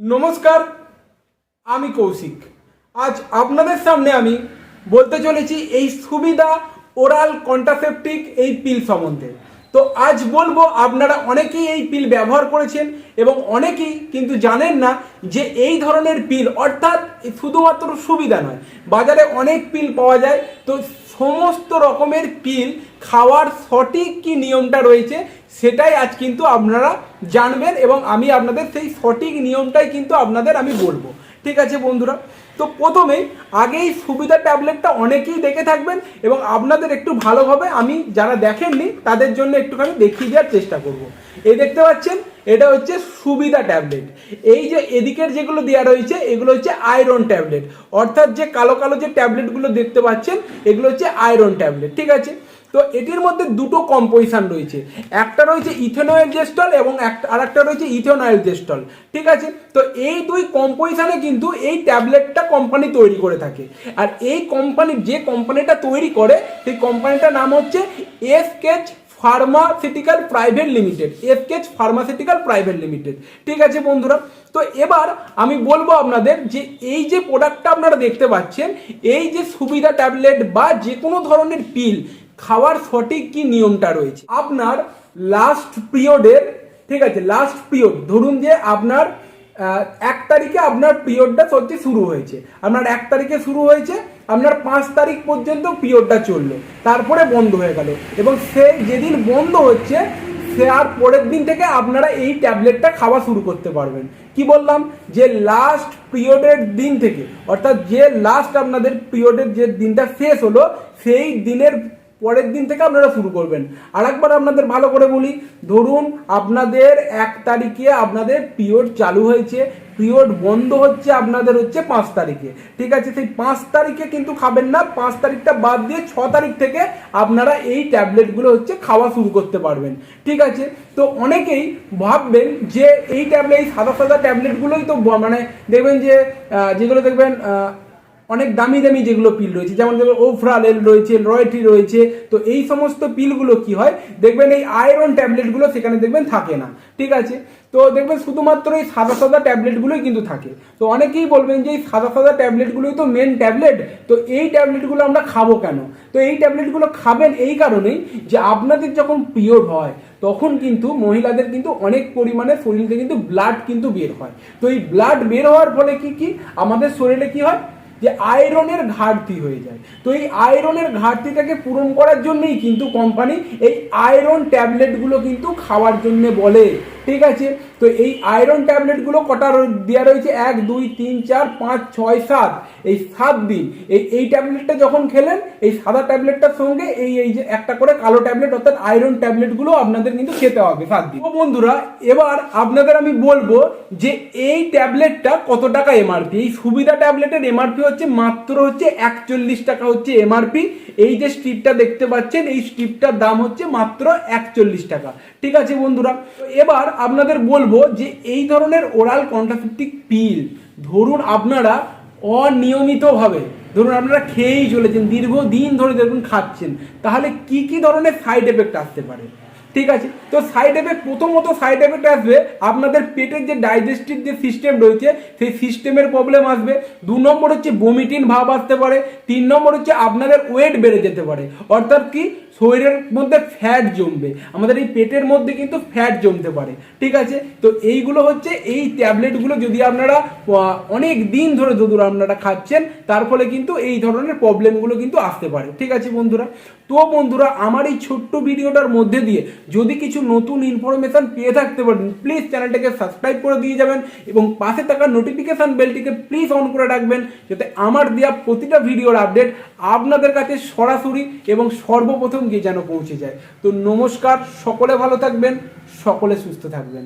নমস্কার, আমি কৌশিক। আজ আপনাদের সামনে আমি বলতে চলেছি এই সুবিধা ওরাল কন্ট্রাসেপটিক এই পিল সম্বন্ধে। তো আজ বলব, আপনারা অনেকেই এই পিল ব্যবহার করেছেন এবং অনেকেই কিন্তু জানেন না যে এই ধরনের পিল অর্থাৎ শুধুমাত্র সুবিধা নয়, বাজারে অনেক পিল পাওয়া যায়। তো সমস্ত রকমের পিল খাওয়ার সঠিক কি নিয়মটা রয়েছে সেটাই আজ কিন্তু আপনারা জানবেন এবং আমি আপনাদের সেই সঠিক নিয়মটাই কিন্তু আপনাদের আমি বলব। ঠিক আছে বন্ধুরা? তো প্রথমেই আগেই সুবিধা ট্যাবলেটটা অনেকেই দেখে থাকবেন এবং আপনাদের একটু ভালোভাবে আমি যারা দেখেননি তাদের জন্য একটুখানি দেখিয়ে দেওয়ার চেষ্টা করব। এই দেখতে পাচ্ছেন, এটা হচ্ছে সুবিধা ট্যাবলেট। এই যে এদিকের যেগুলো দেওয়া রয়েছে, এগুলো হচ্ছে আয়রন ট্যাবলেট। অর্থাৎ যে কালো কালো যে ট্যাবলেটগুলো দেখতে পাচ্ছেন, এগুলো হচ্ছে আয়রন ট্যাবলেট। ঠিক আছে? তো এটির মধ্যে দুটো কম্পোজিশন রয়েছে। একটা রয়েছে ইথেনয়েল জেস্টল এবং একটা আর একটা রয়েছে ইথেনয়েল জেস্টল ঠিক আছে? তো এই দুই কম্পোজিশনে কিন্তু এই ট্যাবলেটটা কোম্পানি তৈরি করে থাকে। আর এই কোম্পানি যে কোম্পানিটা তৈরি করে, সেই কোম্পানিটার নাম হচ্ছে এসকেচ ফার্মাসিউটিক্যাল প্রাইভেট লিমিটেড এফকেচ ফার্মাসিউটিক্যাল প্রাইভেট লিমিটেড ঠিক আছে বন্ধুরা? তো এবার আমি বলব আপনাদের যে এই যে প্রোডাক্টটা আপনারা দেখতে পাচ্ছেন, এই যে সুবিধা ট্যাবলেট বা যে কোনো ধরনের পিল খাওয়ার সঠিক কি নিয়মটা রয়েছে? আপনার লাস্ট পিরিয়ডের ঠিক আছে লাস্ট পিরিয়ড ধরুন যে আপনার এক তারিখে আপনার পিরিয়ডটা সত্যি শুরু হয়েছে। আপনার এক তারিখে শুরু হয়েছে, আপনার পাঁচ তারিখ পর্যন্ত পিরিয়ডটা চলল, তারপরে বন্ধ হয়ে গেল। এবং সে যেদিন বন্ধ হচ্ছে, সে আর পরের দিন থেকে আপনারা এই ট্যাবলেটটা খাওয়া শুরু করতে পারবেন। কি বললাম? যে লাস্ট পিরিয়ডের দিন থেকে, অর্থাৎ যে লাস্ট আপনাদের পিরিয়ডের যে দিনটা শেষ হলো, সেই দিনের পরের দিন থেকে আপনারা শুরু করবেন। আর একবার আপনাদের ভালো করে বলি, ধরুন আপনাদের এক তারিখে আপনাদের পিরিয়ড চালু হয়েছে, পিরিয়ড বন্ধ হচ্ছে আপনাদের হচ্ছে পাঁচ তারিখে। ঠিক আছে, সেই পাঁচ তারিখে কিন্তু খাবেন না, পাঁচ তারিখটা বাদ দিয়ে ছ তারিখ থেকে আপনারা এই ট্যাবলেটগুলো হচ্ছে খাওয়া শুরু করতে পারবেন। ঠিক আছে, তো অনেকেই ভাববেন যে এই ট্যাবলেট এই সাদা সাদা ট্যাবলেটগুলোই তো মানে দেখবেন যে যেগুলো দেখবেন অনেক দামি দামি যেগুলো পিল রয়েছে, যেমন দেখবেন ওফ্রালেল রয়েছে রয়টি রয়েছে, তো এই সমস্ত পিলগুলো কি হয়? দেখবেন এই আয়রন ট্যাবলেটগুলো সেখানে দেখবেন থাকে না, ঠিক আছে? তো দেখবেন শুধুমাত্র এই সাদা সাদা ট্যাবলেটগুলোই কিন্তু থাকে। তো অনেকেই বলবেন যে এই সাদা সাদা ট্যাবলেটগুলোই তো মেন ট্যাবলেট তো এই ট্যাবলেটগুলো আমরা খাব কেন? তো এই ট্যাবলেটগুলো খাবেন এই কারণেই যে আপনাদের যখন পিরিয়ড হয়, তখন কিন্তু মহিলাদের কিন্তু অনেক পরিমাণে শরীর কিন্তু ব্লাড কিন্তু বের হয়। তো এই ব্লাড বের হওয়ার ফলে কি কি? আমাদের শরীরে কি হয়? যে আয়রনের ঘাটতি হয়ে যায়। তো এই আয়রনের ঘাটতিটাকে পূরণ করার জন্যই কিন্তু কোম্পানি এই আয়রন ট্যাবলেটগুলো কিন্তু খাওয়ার জন্যে বলে। ঠিক আছে? তো এই আয়রন ট্যাবলেটগুলো কটা দেওয়া রয়েছে? এক, দুই, তিন, চার, পাঁচ, ছয়, সাত। এই সাত দিন। এই এই ট্যাবলেটটা যখন খেলেন, এই সাদা ট্যাবলেটটার সঙ্গে এই এই যে একটা করে কালো ট্যাবলেট অর্থাৎ আয়রন ট্যাবলেটগুলো আপনাদের কিন্তু খেতে হবে সাত দিন। বন্ধুরা, এবার আপনাদের আমি বলব যে এই ট্যাবলেটটা কত টাকা এমআরপি এই সুবিধা ট্যাবলেটের এমআরপি হচ্ছে মাত্র হচ্ছে একচল্লিশ টাকা হচ্ছে এমআরপি এই যে স্ট্রিপটা দেখতে পাচ্ছেন, এই স্ট্রিপটার দাম হচ্ছে মাত্র একচল্লিশ টাকা। ঠিক আছে বন্ধুরা এবার আপনাদের বলব যে এই ধরনের ওরাল কন্ট্রাসেপটিক পিল ধরুন আপনারা অনিয়মিতভাবে, ধরুন আপনারা খেয়েই চলেছেন, দীর্ঘদিন ধরে দেখুন খাচ্ছেন, তাহলে কি কি ধরনের সাইড এফেক্ট আসতে পারে? ঠিক আছে? তো সাইড এফেক্ট প্রথমত সাইড এফেক্ট আসবে আপনাদের পেটের যে ডাইজেস্টিভ যে সিস্টেম রয়েছে, সেই সিস্টেমের প্রবলেম আসবে। দু নম্বর হচ্ছে বমিটিন ভাব আসতে পারে, তিন নম্বর হচ্ছে আপনাদের ওয়েট বেড়ে যেতে পারে। অর্থাৎ কি? শরীরের মধ্যে ফ্যাট জমবে। আমাদের এই পেটের মধ্যে কিন্তু ফ্যাট জমতে পারে। ঠিক আছে? তো এইগুলো হচ্ছে এই ট্যাবলেটগুলো যদি আপনারা অনেক দিন ধরে যদি আপনারা খাচ্ছেন, তার ফলে কিন্তু এই ধরনের প্রবলেমগুলো কিন্তু আসতে পারে। ঠিক আছে বন্ধুরা? তো বন্ধুরা, আমার এই ছোট্ট ভিডিওটার মধ্যে দিয়ে যদি কিছু নতুন ইনফরমেশন পেয়ে থাকতে পারেন প্লিজ চ্যানেলটাকে সাবস্ক্রাইব করে দিয়ে যাবেন এবং পাশে থাকা নোটিফিকেশন বেলটিকে প্লিজ অন করে রাখবেন যাতে আমার দেওয়া প্রতিটা ভিডিওর আপডেট আপনাদের কাছে সরাসরি এবং সর্বপ্রথম গিয়ে যেন পৌঁছে যায়। তো নমস্কার সকলে ভালো থাকবেন সকলে সুস্থ থাকবেন।